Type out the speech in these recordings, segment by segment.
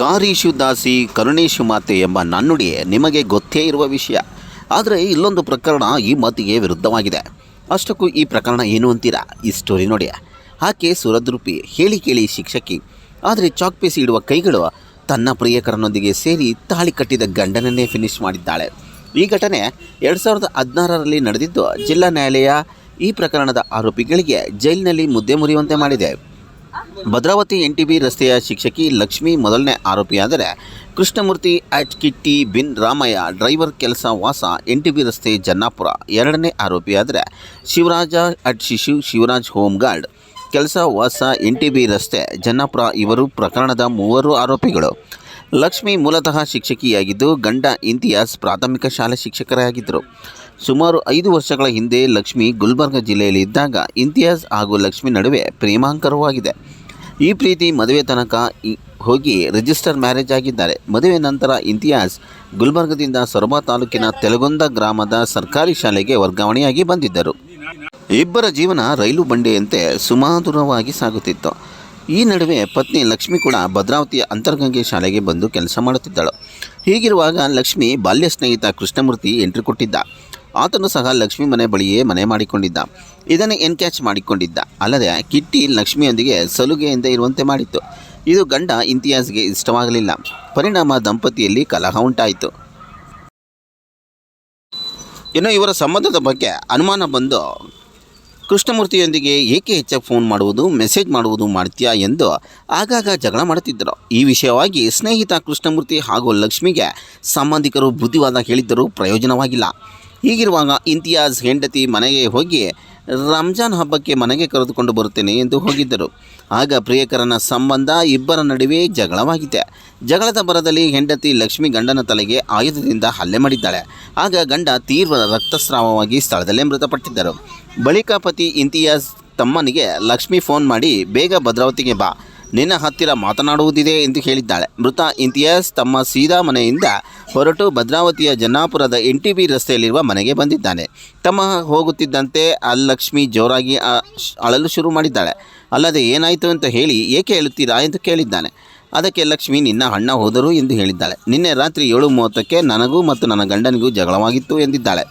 ಕಾರೀಶು ದಾಸಿ ಕರುಣೇಶು ಮಾತೆ ಎಂಬ ನನ್ನುಡಿ ನಿಮಗೆ ಗೊತ್ತೇ ಇರುವ ವಿಷಯ. ಆದರೆ ಇಲ್ಲೊಂದು ಪ್ರಕರಣ ಈ ಮಾತಿಗೆ ವಿರುದ್ಧವಾಗಿದೆ. ಅಷ್ಟಕ್ಕೂ ಈ ಪ್ರಕರಣ ಏನು ಅಂತೀರಾ? ಈ ಸ್ಟೋರಿ ನೋಡಿ. ಆಕೆ ಸುರದ್ರೂಪಿ, ಹೇಳಿ ಕೇಳಿ ಶಿಕ್ಷಕಿ. ಆದರೆ ಚಾಕ್ ಪೀಸ್ ಇಡುವ ಕೈಗಳು ತನ್ನ ಪ್ರಿಯಕರನೊಂದಿಗೆ ಸೇರಿ ತಾಳಿ ಕಟ್ಟಿದ ಗಂಡನನ್ನೇ ಫಿನಿಶ್ ಮಾಡಿದ್ದಾಳೆ. ಈ ಘಟನೆ ಎರಡು ಸಾವಿರದ ಹದಿನಾರರಲ್ಲಿ ನಡೆದಿದ್ದು ಜಿಲ್ಲಾ ನ್ಯಾಯಾಲಯ ಈ ಪ್ರಕರಣದ ಆರೋಪಿಗಳಿಗೆ ಜೈಲಿನಲ್ಲಿ ಮುದ್ದೆ ಮುರಿಯುವಂತೆ ಮಾಡಿದೆ. ಭದ್ರಾವತಿ ಎನ್ ಟಿ ಬಿ ರಸ್ತೆಯ ಶಿಕ್ಷಕಿ ಲಕ್ಷ್ಮಿ ಮೊದಲನೇ ಆರೋಪಿಯಾದರೆ ಕೃಷ್ಣಮೂರ್ತಿ ಅಟ್ ಕಿಟ್ಟಿ ಬಿನ್ ರಾಮಯ್ಯ, ಡ್ರೈವರ್ ಕೆಲಸ ವಾಸ ಎನ್ ಟಿ ಬಿ ರಸ್ತೆ ಜನ್ನಾಪುರ ಎರಡನೇ ಆರೋಪಿಯಾದರೆ Shivaraj at Shishu Shivraj home guard ಕೆಲಸ ವಾಸ ಎನ್ ಟಿ ಬಿ ರಸ್ತೆ ಜನ್ನಾಪುರ ಇವರು ಪ್ರಕರಣದ ಮೂವರು ಆರೋಪಿಗಳು. ಲಕ್ಷ್ಮಿ ಮೂಲತಃ ಶಿಕ್ಷಕಿಯಾಗಿದ್ದು ಗಂಡ ಇಂತಿಯಾಸ್ ಪ್ರಾಥಮಿಕ ಶಾಲೆ ಶಿಕ್ಷಕರಾಗಿದ್ದರು. ಸುಮಾರು ಐದು ವರ್ಷಗಳ ಹಿಂದೆ ಲಕ್ಷ್ಮಿ ಗುಲ್ಬರ್ಗ ಜಿಲ್ಲೆಯಲ್ಲಿ ಇದ್ದಾಗ ಇಂತಿಯಾಸ್ ಹಾಗೂ ಲಕ್ಷ್ಮಿ ನಡುವೆ ಪ್ರೇಮಾಂಕರವಾಗಿದೆ ಈ ಪ್ರೀತಿ ಮದುವೆ ತನಕ ಹೋಗಿ ರಿಜಿಸ್ಟರ್ ಮ್ಯಾರೇಜ್ ಆಗಿದ್ದಾರೆ. ಮದುವೆ ನಂತರ ಇಂತಿಯಾಸ್ ಗುಲ್ಬರ್ಗದಿಂದ ಸೊರಬ ತಾಲೂಕಿನ ತೆಲಗೊಂದ ಗ್ರಾಮದ ಸರ್ಕಾರಿ ಶಾಲೆಗೆ ವರ್ಗಾವಣೆಯಾಗಿ ಬಂದಿದ್ದರು. ಇಬ್ಬರ ಜೀವನ ರೈಲು ಬಂಡೆಯಂತೆ ಸುಮಾಧುರವಾಗಿ ಸಾಗುತ್ತಿತ್ತು. ಈ ನಡುವೆ ಪತ್ನಿ ಲಕ್ಷ್ಮಿ ಕೂಡ ಭದ್ರಾವತಿಯ ಅಂತರ್ಗಂಗೆ ಶಾಲೆಗೆ ಬಂದು ಕೆಲಸ ಮಾಡುತ್ತಿದ್ದಳು. ಹೀಗಿರುವಾಗ ಲಕ್ಷ್ಮಿ ಬಾಲ್ಯ ಸ್ನೇಹಿತ ಕೃಷ್ಣಮೂರ್ತಿ ಎಂಟ್ರಿ ಕೊಟ್ಟಿದ್ದ. ಆತನು ಸಹ ಲಕ್ಷ್ಮಿ ಮನೆ ಬಳಿಯೇ ಮನೆ ಮಾಡಿಕೊಂಡಿದ್ದ. ಇದನ್ನು ಎನ್ಕ್ಯಾಚ್ ಮಾಡಿಕೊಂಡಿದ್ದ. ಅಲ್ಲದೆ ಕಿಟ್ಟಿ ಲಕ್ಷ್ಮಿಯೊಂದಿಗೆ ಸಲುಗೆಯಿಂದ ಇರುವಂತೆ ಮಾಡಿತ್ತು. ಇದು ಗಂಡ ಇಂತಿಯಾಸ್ಗೆ ಇಷ್ಟವಾಗಲಿಲ್ಲ. ಪರಿಣಾಮ ದಂಪತಿಯಲ್ಲಿ ಕಲಹ ಉಂಟಾಯಿತು. ಇನ್ನು ಇವರ ಸಂಬಂಧದ ಬಗ್ಗೆ ಅನುಮಾನ ಬಂದು ಕೃಷ್ಣಮೂರ್ತಿಯೊಂದಿಗೆ ಏಕೆ ಹೆಚ್ಚಾಗಿ ಫೋನ್ ಮಾಡುವುದು, ಮೆಸೇಜ್ ಮಾಡುವುದು ಮಾಡ್ತೀಯಾ ಎಂದು ಆಗಾಗ ಜಗಳ ಮಾಡುತ್ತಿದ್ದರು. ಈ ವಿಷಯವಾಗಿ ಸ್ನೇಹಿತ ಕೃಷ್ಣಮೂರ್ತಿ ಹಾಗೂ ಲಕ್ಷ್ಮಿಗೆ ಸಂಬಂಧಿಕರು ಬುದ್ಧಿವಾದ ಹೇಳಿದ್ದರೂ ಪ್ರಯೋಜನವಾಗಿಲ್ಲ. ಹೀಗಿರುವಾಗ ಇಂತಿಯಾಜ್ ಹೆಂಡತಿ ಮನೆಗೆ ಹೋಗಿ ರಂಜಾನ್ ಹಬ್ಬಕ್ಕೆ ಮನೆಗೆ ಕರೆದುಕೊಂಡು ಬರುತ್ತೇನೆ ಎಂದು ಹೋಗಿದ್ದರು. ಆಗ ಪ್ರಿಯಕರನ ಸಂಬಂಧ ಇಬ್ಬರ ನಡುವೆ ಜಗಳವಾಗಿದೆ. ಜಗಳದ ಬರದಲ್ಲಿ ಹೆಂಡತಿ ಲಕ್ಷ್ಮಿ ಗಂಡನ ತಲೆಗೆ ಆಯುಧದಿಂದ ಹಲ್ಲೆ ಮಾಡಿದ್ದಾಳೆ. ಆಗ ಗಂಡ ತೀವ್ರ ರಕ್ತಸ್ರಾವವಾಗಿ ಸ್ಥಳದಲ್ಲೇ ಮೃತಪಟ್ಟಿದ್ದರು. ಬಳಿಕ ಪತಿ ಇಂತಿಯಾಜ್ ತಮ್ಮನಿಗೆ, ಲಕ್ಷ್ಮಿ, ಫೋನ್ ಮಾಡಿ ಬೇಗ ಭದ್ರಾವತಿಗೆ ಬಾ. ನಿನ್ನ ಹತ್ತಿರ ಮಾತನಾಡುವುದಿದೆ ಎಂದು ಹೇಳಿದ್ದಾಳೆ. ಮೃತ ಇಂತಿಯಾಸ್ ತಮ್ಮ ಸೀದಾ ಮನೆಯಿಂದ ಹೊರಟು ಭದ್ರಾವತಿಯ ಜನ್ನಾಪುರದ ಎನ್ ಟಿ ಬಿ ರಸ್ತೆಯಲ್ಲಿರುವ ಮನೆಗೆ ಬಂದಿದ್ದಾನೆ. ತಮ್ಮ ಹೋಗುತ್ತಿದ್ದಂತೆ ಅಲ್ಲಕ್ಷ್ಮಿ ಜೋರಾಗಿ ಅಳಲು ಶುರು ಮಾಡಿದ್ದಾಳೆ. ಅಲ್ಲದೆ ಏನಾಯಿತು ಅಂತ ಹೇಳಿ ಏಕೆ ಹೇಳುತ್ತೀರಾ ಎಂದು ಕೇಳಿದ್ದಾನೆ. ಅದಕ್ಕೆ ಲಕ್ಷ್ಮಿ, ನಿನ್ನ ಅಣ್ಣ ಹೋದರು ಎಂದು ಹೇಳಿದ್ದಾಳೆ. ನಿನ್ನೆ ರಾತ್ರಿ ಏಳು ಮೂವತ್ತಕ್ಕೆ ನನಗೂ ಮತ್ತು ನನ್ನ ಗಂಡನಿಗೂ ಜಗಳವಾಗಿತ್ತು ಎಂದಿದ್ದಾಳೆ.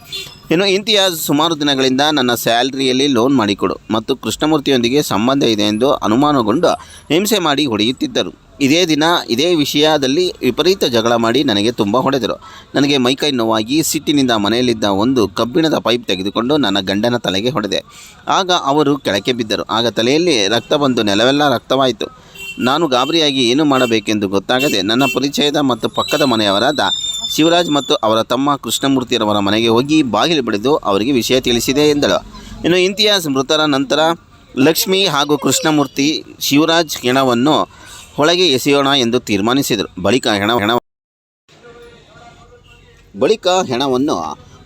ಇನ್ನು ಇಂತಿಯಾಜ್ ಸುಮಾರು ದಿನಗಳಿಂದ ನನ್ನ ಸ್ಯಾಲರಿಯಲ್ಲಿ ಲೋನ್ ಮಾಡಿಕೊಡು ಮತ್ತು ಕೃಷ್ಣಮೂರ್ತಿಯೊಂದಿಗೆ ಸಂಬಂಧ ಇದೆ ಎಂದು ಅನುಮಾನಗೊಂಡು ಹಿಂಸೆ ಮಾಡಿ ಹೊಡೆಯುತ್ತಿದ್ದರು. ಇದೇ ದಿನ ಇದೇ ವಿಷಯದಲ್ಲಿ ವಿಪರೀತ ಜಗಳ ಮಾಡಿ ನನಗೆ ತುಂಬ ಹೊಡೆದರು. ನನಗೆ ಮೈಕೈ ನೋವಾಗಿ ಸಿಟ್ಟಿನಿಂದ ಮನೆಯಲ್ಲಿದ್ದ ಒಂದು ಕಬ್ಬಿಣದ ಪೈಪ್ ತೆಗೆದುಕೊಂಡು ನನ್ನ ಗಂಡನ ತಲೆಗೆ ಹೊಡೆದೆ. ಆಗ ಅವರು ಕೆಳಕ್ಕೆ ಬಿದ್ದರು. ಆಗ ತಲೆಯಲ್ಲಿ ರಕ್ತ ಬಂದು ನೆಲವೆಲ್ಲ ರಕ್ತವಾಯಿತು. ನಾನು ಗಾಬರಿಯಾಗಿ ಏನು ಮಾಡಬೇಕೆಂದು ಗೊತ್ತಾಗದೆ ನನ್ನ ಪರಿಚಯದ ಮತ್ತು ಪಕ್ಕದ ಮನೆಯವರಾದ ಶಿವರಾಜ್ ಮತ್ತು ಅವರ ತಮ್ಮ ಕೃಷ್ಣಮೂರ್ತಿಯವರ ಮನೆಗೆ ಹೋಗಿ ಬಾಗಿಲು ಬಡಿದು ಅವರಿಗೆ ವಿಷಯ ತಿಳಿಸಿದೆ ಎಂದಳು. ಇನ್ನು ಇಂತಿಯಾಸ್ ಮೃತರ ನಂತರ ಲಕ್ಷ್ಮಿ ಹಾಗೂ ಕೃಷ್ಣಮೂರ್ತಿ ಶಿವರಾಜ್ ಹೆಣವನ್ನು ಒಳಗೆ ಎಸೆಯೋಣ ಎಂದು ತೀರ್ಮಾನಿಸಿದರು. ಬಳಿಕ ಹೆಣ ಹೆಣ ಬಳಿಕ ಹೆಣವನ್ನು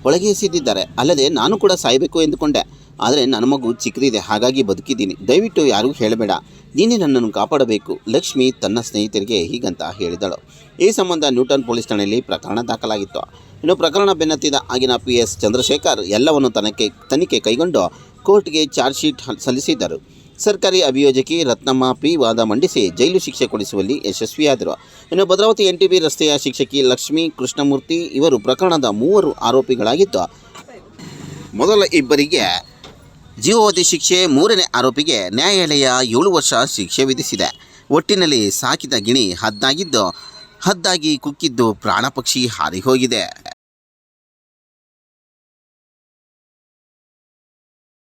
ಒಳಗೆ ಎಸೆದಿದ್ದಾರೆ. ಅಲ್ಲದೆ ನಾನು ಕೂಡ ಸಾಯಬೇಕು ಎಂದುಕೊಂಡೆ. ಆದರೆ ನನ್ನ ಮಗು ಚಿಕ್ಕದಿದೆ, ಹಾಗಾಗಿ ಬದುಕಿದ್ದೀನಿ. ದಯವಿಟ್ಟು ಯಾರಿಗೂ ಹೇಳಬೇಡ. ನೀನೇ ನನ್ನನ್ನು ಕಾಪಾಡಬೇಕು. ಲಕ್ಷ್ಮಿ ತನ್ನ ಸ್ನೇಹಿತರಿಗೆ ಹೀಗಂತ ಹೇಳಿದಳು. ಈ ಸಂಬಂಧ ನ್ಯೂಟನ್ ಪೊಲೀಸ್ ಠಾಣೆಯಲ್ಲಿ ಪ್ರಕರಣ ದಾಖಲಾಗಿತ್ತು. ಇನ್ನು ಪ್ರಕರಣ ಬೆನ್ನತ್ತಿದ ಆಗಿನ ಪಿ ಎಸ್ ಚಂದ್ರಶೇಖರ್ ಎಲ್ಲವನ್ನು ತನಕ್ಕೆ ತನಿಖೆ ಕೈಗೊಂಡು ಕೋರ್ಟ್ಗೆ ಚಾರ್ಜ್ ಶೀಟ್ ಸಲ್ಲಿಸಿದ್ದರು. ಸರ್ಕಾರಿ ಅಭಿಯೋಜಕಿ ರತ್ನಮ್ಮ ಪಿ ವಾದ ಮಂಡಿಸಿ ಜೈಲು ಶಿಕ್ಷೆ ಕೊಡಿಸುವಲ್ಲಿ ಯಶಸ್ವಿಯಾದರು. ಇನ್ನು ಭದ್ರಾವತಿ ಎನ್ ಟಿ ಬಿ ರಸ್ತೆಯ ಶಿಕ್ಷಕಿ ಲಕ್ಷ್ಮೀ ಕೃಷ್ಣಮೂರ್ತಿ ಇವರು ಪ್ರಕರಣದ ಮೂವರು ಆರೋಪಿಗಳಾಗಿದ್ದು. ಮೊದಲ ಇಬ್ಬರಿಗೆ ಜೀವಾವಧಿ ಶಿಕ್ಷೆ, ಮೂರನೇ ಆರೋಪಿಗೆ ನ್ಯಾಯಾಲಯ ಏಳು ವರ್ಷ ಶಿಕ್ಷೆ ವಿಧಿಸಿದೆ. ಒಟ್ಟಿನಲ್ಲಿ ಸಾಕಿದ ಗಿಣಿ ಹದ್ದಾಗಿದ್ದು, ಹದ್ದಾಗಿ ಕುಕ್ಕಿದ್ದು ಪ್ರಾಣಪಕ್ಷಿ ಹಾರಿ ಹೋಗಿದೆ.